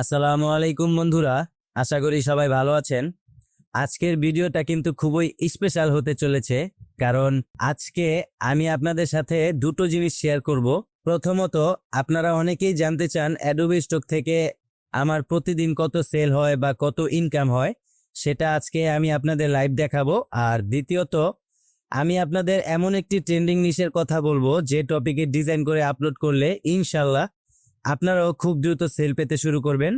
আসসালামু আলাইকুম বন্ধুরা, আশা করি সবাই ভালো আছেন। আজকের ভিডিওটা কিন্তু খুবই স্পেশাল হতে চলেছে, কারণ আজকে আমি আপনাদের সাথে দুটো জিনিস শেয়ার করব। প্রথমত, আপনারা অনেকেই জানতে চান অ্যাডোবি স্টক থেকে আমার প্রতিদিন কত সেল হয় বা কত ইনকাম হয়। সেটা আজকে আমি আপনাদের লাইভ দেখাবো। আর দ্বিতীয়ত আমি আপনাদের এমন একটি ট্রেন্ডিং নিশের কথা বলব, যে টপিকে ডিজাইন করে আপলোড করলে ইনশাল্লাহ আপনারাও খুব দ্রুত সেল পেতে শুরু করবেন।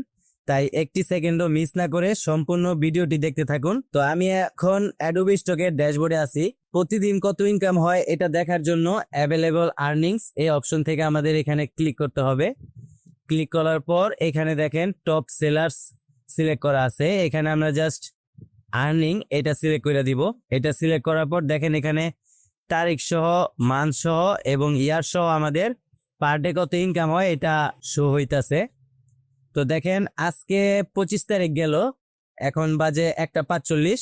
তাই একটি সেকেন্ডও মিস না করে সম্পূর্ণ ভিডিওটি দেখতে থাকুন। তো আমি এখন অ্যাডোবি স্টকের ড্যাশবোর্ডে আছি। প্রতিদিন কত ইনকাম হয় এটা দেখার জন্য অ্যাভেলেবল আর্নিংস এই অপশন থেকে আমাদের এখানে ক্লিক করতে হবে। ক্লিক করার পর এখানে দেখেন টপ সেলার্স সিলেক্ট করা আছে। এখানে আমরা জাস্ট আর্নিং এটা সিলেক্ট করে দিব। এটা সিলেক্ট করার পর দেখেন এখানে তারিখ সহ মান্থ সহ এবং ইয়ার সহ আমাদের পার ডে কত ইনকাম হয়, এটা শো হইতাছে। তো দেখেন আজকে পঁচিশ তারিখ গেল, এখন বাজে একটা পাঁচচল্লিশ।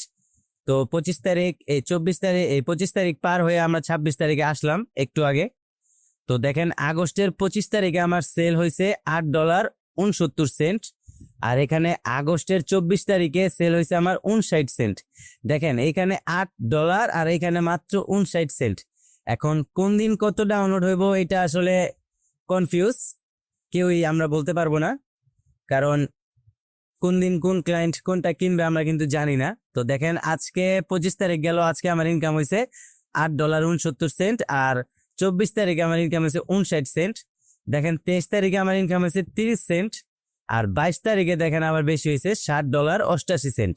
তো পঁচিশ তারিখ, এই চব্বিশ তারিখ, এই পঁচিশ তারিখ পার হয়ে আমরা ছাব্বিশ তারিখে আসলাম একটু আগে। তো দেখেন আগস্টের পঁচিশ তারিখে আমার সেল হয়েছে আট ডলার উনসত্তর সেন্ট আর এখানে আগস্টের চব্বিশ তারিখে সেল হয়েছে আমার উনষাট সেন্ট দেখেন, এখানে আট ডলার আর এখানে মাত্র উনষাট সেন্ট এখন কোন দিন কত ডাউনলোড হইব এটা আসলে কনফিউজ কেউই আমরা বলতে পারব না। কারণ কোন দিন কোন ক্লায়েন্ট কোনটা কিনবে আমরা কিন্তু জানি না। তো দেখেন, আজকে পঁচিশ তারিখ গেল, আজকে আমার ইনকাম হয়েছে আট ডলার উনসত্তর সেন্ট আর চব্বিশ তারিখে আমার ইনকাম হয়েছে উনষাট সেন্ট দেখেন, তেইশ তারিখে আমার ইনকাম হয়েছে তিরিশ সেন্ট আর বাইশ তারিখে দেখেন আবার বেশি হয়েছে, ষাট ডলার অষ্টাশি সেন্ট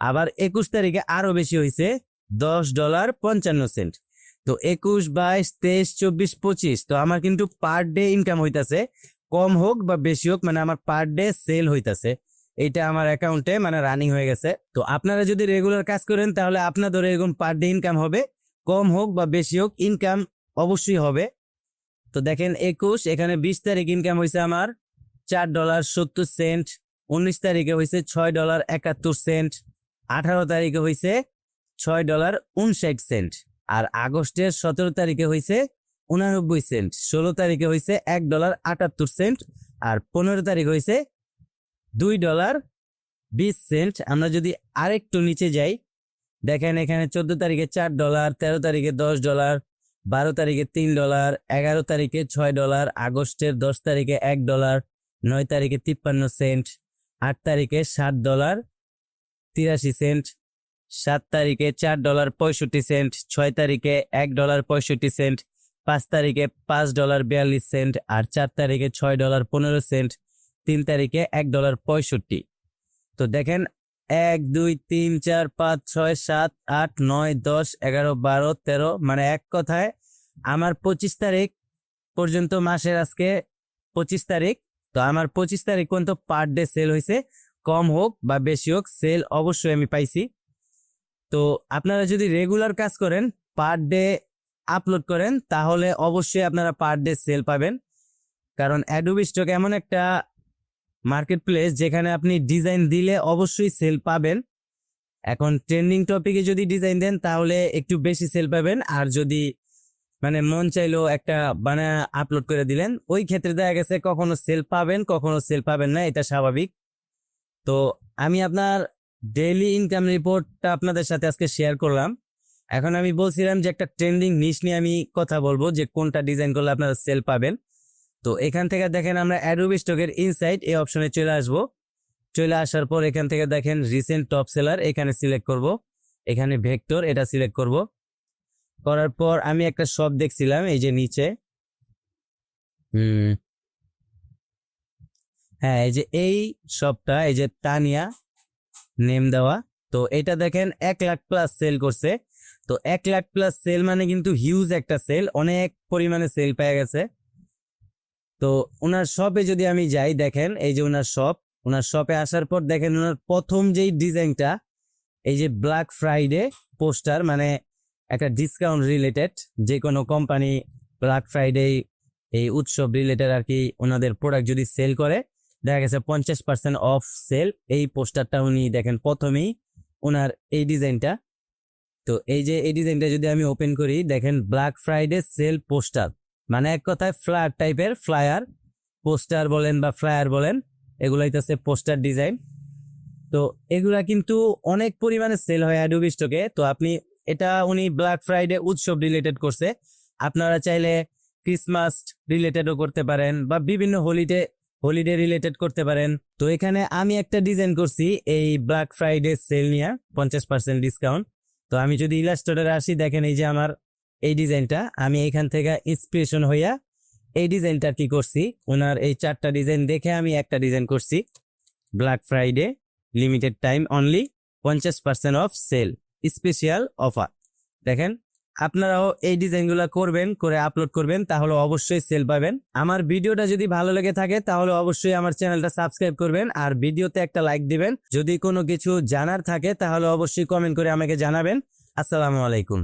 আবার একুশ তারিখে আরও বেশি হয়েছে, দশ ডলার পঞ্চান্ন সেন্ট তো একুশ, বাইশ, তেইশ, চব্বিশ, পঁচিশ, তো আমার কিন্তু পার ডে ইনকাম হইতাছে, কম হোক বা বেশি হোক মানে আমার পার ডে সেল হইতাছে। এইটা আমার অ্যাকাউন্টে মানে রানিং হয়ে গেছে। তো আপনারা যদি রেগুলার কাজ করেন, তাহলে আপনাদের এরকম পার ডে ইনকাম হবে। কম হোক বা বেশি হোক ইনকাম অবশ্যই হবে। তো দেখেন একুশ, এখানে বিশ তারিখ ইনকাম হয়েছে আমার চার ডলার সত্তর সেন্ট, উনিশ তারিখে হয়েছে ছয় ডলার একাত্তর সেন্ট, আঠারো তারিখে হয়েছে ছয় ডলার উনষাট সেন্ট, আর আগস্টের সতেরো তারিখে হয়েছে উনানব্বই সেন্ট, ষোলো তারিখে হয়েছে এক ডলার আটাত্তর সেন্ট, আর পনেরো তারিখ হয়েছে দুই ডলার বিশ সেন্ট। আমরা যদি আরেকটু নিচে যাই, দেখেন এখানে চোদ্দ তারিখে চার ডলার, তেরো তারিখে দশ ডলার, বারো তারিখে তিন ডলার, এগারো তারিখে ছয় ডলার, আগস্টের দশ তারিখে এক ডলার নয় তারিখে তিপ্পান্ন সেন্ট, আট তারিখে সাত ডলার তিরাশি সেন্ট, সাত তারিখে চার ডলার পঁয়ষট্টি সেন্ট, ছয় তারিখে এক ডলার পঁয়ষট্টি সেন্ট, পাঁচ তারিখে পাঁচ ডলার বিয়াল্লিশ সেন্ট আর চার তারিখে ছয় ডলার পনেরো সেন্ট, তিন তারিখে এক ডলার পঁয়ষট্টি। তো দেখেন, এক, দুই, তিন, চার, পাঁচ, ছয়, সাত, আট, নয়, দশ, এগারো, বারো, তেরো মানে এক কথায় আমার পঁচিশ তারিখ পর্যন্ত মাসের আজকে পঁচিশ তারিখ তো আমার পঁচিশ তারিখ পর্যন্ত পার ডে সেল হয়েছে কম হোক বা বেশি হোক সেল অবশ্যই আমি পাইছি। তো আপনারা যদি রেগুলার কাজ করেন পার ডে আপলোড করেন, তাহলে অবশ্যই আপনারা পার ডে সেল পাবেন। কারণ অ্যাডোবি স্টক এমন একটা মার্কেট প্লেস যেখানে আপনি ডিজাইন দিলে অবশ্যই সেল পাবেন। এখন ট্রেন্ডিং টপিকে যদি ডিজাইন দেন, তাহলে একটু বেশি সেল পাবেন। আর যদি মানে মন চাইলো একটা মানে আপলোড করে দিলেন। ওই ক্ষেত্রে দেখা গেছে কখনো সেল পাবেন, কখনো সেল পাবেন না, এটা স্বাভাবিক। তো আমি আপনার ডেইলি ইনকাম রিপোর্টটা আপনাদের সাথে আজকে শেয়ার করলাম। এখন আমি বলছিলাম যে একটা ট্রেন্ডিং নিশ নিয়ে আমি কথা বলব, যে কোনটা ডিজাইন করলে আপনারা সেল পাবেন। তো এখান থেকে দেখেন আমরা অ্যাডোবি স্টকের ইনসাইট এই অপশনে চলে আসব। চলে আসার পর এখান থেকে দেখেন রিসেন্ট টপ সেলার এখানে সিলেক্ট করব। এখানে ভেক্টর এটা সিলেক্ট করব। করার পর আমি একটা শপ দেখছিলাম, এই যে নিচে। হ্যাঁ এই যে এই শপটা এই যে তানিয়া নেম দেওয়া। তো এটা দেখেন এক লাখ প্লাস সেল করছে। তো এক লাখ প্লাস সেল মানে কিন্তু হিউজ একটা সেল অনেক পরিমাণে সেল পেয়ে গেছে। তো ওনার শপে যদি আমি যাই, দেখেন এই যে ওনার শপ ওনার শপে আসার পর দেখেন ওনার প্রথম যেই ডিজাইনটা এই যে ব্ল্যাক ফ্রাইডে পোস্টার মানে একটা ডিসকাউন্ট রিলেটেড যে কোনো কোম্পানি ব্ল্যাক ফ্রাইডে এই উৎসব রিলেটেড আর কি ওনাদের প্রোডাক্ট যদি সেল করে, দেখা গেছে পঞ্চাশ পার্সেন্ট অফ সেল এই পোস্টারটা উনি দেখেন প্রথমেই ওনার এই ডিজাইনটা তো তো এই যে এই ডিজাইনটা যদি আমি ওপেন করি, দেখেন ব্ল্যাক ফ্রাইডে সেল পোস্টার মানে এক কথায় ফ্লায়ার টাইপের ফ্লায়ার পোস্টার বলেন বা ফ্লায়ার বলেন এগুলাই হচ্ছে পোস্টার ডিজাইন তো এগুলা কিন্তু অনেক পরিমাণে সেল হয় অ্যাডোবি স্টকে তো আপনি এটা উনি ব্ল্যাক ফ্রাইডে উৎসব রিলেটেড করছে। আপনারা চাইলে ক্রিসমাস রিলেটেডও করতে পারেন বা বিভিন্ন হোলিডে হলিডে রিলেটেড করতে পারেন। তো এখানে আমি একটা ডিজাইন করছি এই ব্ল্যাক ফ্রাইডে সেল নিয়ে, পঞ্চাশ পার্সেন্ট ডিসকাউন্ট তো আমি যদি ইলাস্ট্রেটারে আসি, দেখেন এই যে আমার এই ডিজাইনটা আমি এখান থেকে ইন্সপিরেশন হইয়া এই ডিজাইনটা কি করছি? ওনার এই চারটা ডিজাইন দেখে আমি একটা ডিজাইন করছি। Black Friday limited time only পঞ্চাশ percent off sale special offer দেখেন, আপনারাও এই ডিজাইনগুলো করবেন, করে আপলোড করবেন, তাহলে অবশ্যই সেল পাবেন। আমার ভিডিওটা যদি ভালো লেগে থাকে, তাহলে অবশ্যই আমার চ্যানেলটা সাবস্ক্রাইব করবেন আর ভিডিওতে একটা লাইক দিবেন। যদি কোনো কিছু জানার থাকে, তাহলে অবশ্যই কমেন্ট করে আমাকে জানাবেন। আসসালামু আলাইকুম।